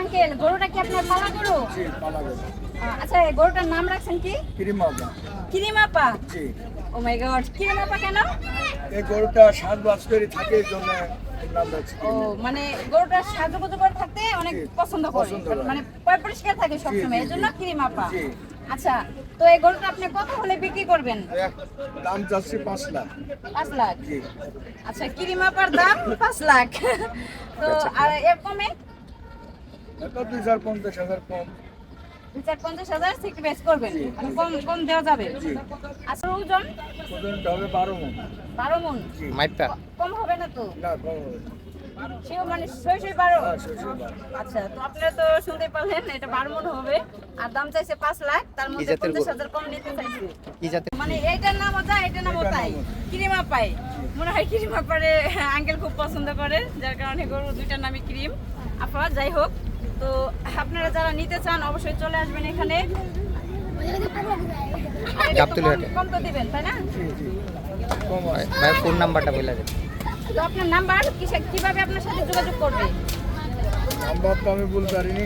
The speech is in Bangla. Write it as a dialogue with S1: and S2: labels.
S1: আঙ্কেল গরুটা কি আপনার পালা গরু? আচ্ছা এই গরুটার নাম রাখছেন কি?
S2: কিরিমাবা
S1: কিরিমাপা?
S2: জি।
S1: ও মাই গড কিরিমাপা কেন?
S2: এই গরুটা সাত বছরই থাকে জন্য
S1: ও মানে গরুটা সাজুগুজু করে থাকতে অনেক পছন্দ করে। মানে পরিষ্কার থাকে সবসময়
S2: জি,
S1: এই জন্য কিরিমাপা। আচ্ছা তো এই গরুটা আপনি কত হলে বিক্রি করবেন?
S2: দাম যাচ্ছে পাঁচ লাখ।
S1: পাঁচ লাখ? আচ্ছা কিরিমাপার দাম পাঁচ লাখ। তো আর এর কমে?
S2: এটা দুই হাজার পঞ্চাশ হাজার কম।
S1: দুই চার পঞ্চাশ হাজার সিক্স করবেন। মানে কম কম দেওয়া যাবে। আচ্ছা ওজন?
S2: ওজনটা হবে বারো মন।
S1: বারো মন?
S3: মাইপটা
S1: কম হবে না তো?
S2: না কম হবে
S1: সেও মানে ছয় ছয় বারো?
S2: হ্যাঁ, ছয় ছয় বারো।
S1: আচ্ছা তো আপনারা তো শুনতে পারলেন এটা বারো মন হবে। আর দাম চাইছে পাঁচ লাখ তার মধ্যে পঞ্চাশ হাজার কম নিতে চাইছে।
S3: কি
S1: মানে এইটার নামও যায় এটার তাই।
S2: নামও।
S1: ক্রিমা পাই মনে হয় ক্রিমা পারে আঙ্কেল খুব পছন্দ করে যার কারণে গরু দুইটার নামই ক্রিম। আপা যাই হোক তো আপনারা যারা নিতে চান অবশ্যই চলে আসবেন এখানে। কম- তো দিবেন তাই না?
S3: ভাই ফোন নাম্বারটা বলে দেন।
S1: তো আপনার নাম্বার কিসে কীভাবে আপনার সাথে যোগাযোগ করবে?
S2: নাম্বার তো আমি বলতে পারিনি।